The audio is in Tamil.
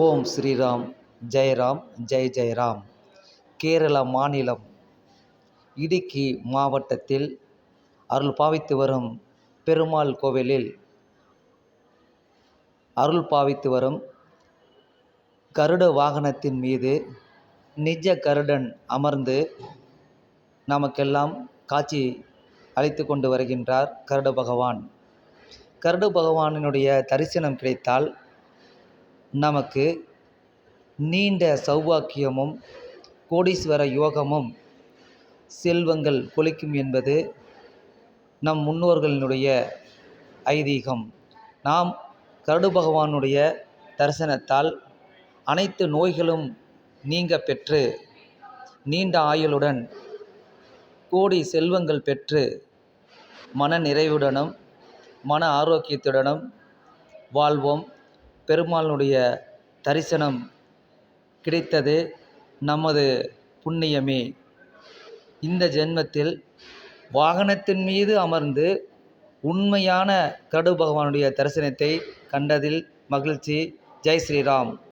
ஓம் ஸ்ரீராம் ஜெயராம் ஜெய் ஜெயராம். கேரள மாநிலம் இடுக்கி மாவட்டத்தில் அருள் பாவித்து வரும் பெருமாள் கோவிலில் அருள் பாவித்து வரும் கருட வாகனத்தின் மீது நிஜ கருடன் அமர்ந்து நமக்கெல்லாம் காட்சி அழைத்து கொண்டு வருகின்றார் கருட பகவான். கருட பகவானினுடைய தரிசனம் கிடைத்தால் நமக்கு நீண்ட சௌபாக்கியமும் கோடீஸ்வர யோகமும் செல்வங்கள் கொழிக்கும் என்பது நம் முன்னோர்களினுடைய ஐதீகம். நாம் கருடு பகவானுடைய தரிசனத்தால் அனைத்து நோய்களும் நீங்க பெற்று நீண்ட ஆயுளுடன் கோடி செல்வங்கள் பெற்று மன நிறைவுடனும் மன ஆரோக்கியத்துடனும் வாழ்வோம். பெருமாளுடைய தரிசனம் கிடைத்தது நமது புண்ணியமே. இந்த ஜென்மத்தில் வாகனத்தின் மீது அமர்ந்து உண்மையான கருட பகவானுடைய தரிசனத்தை கண்டதில் மகிழ்ச்சி. ஜெய் ஸ்ரீராம்.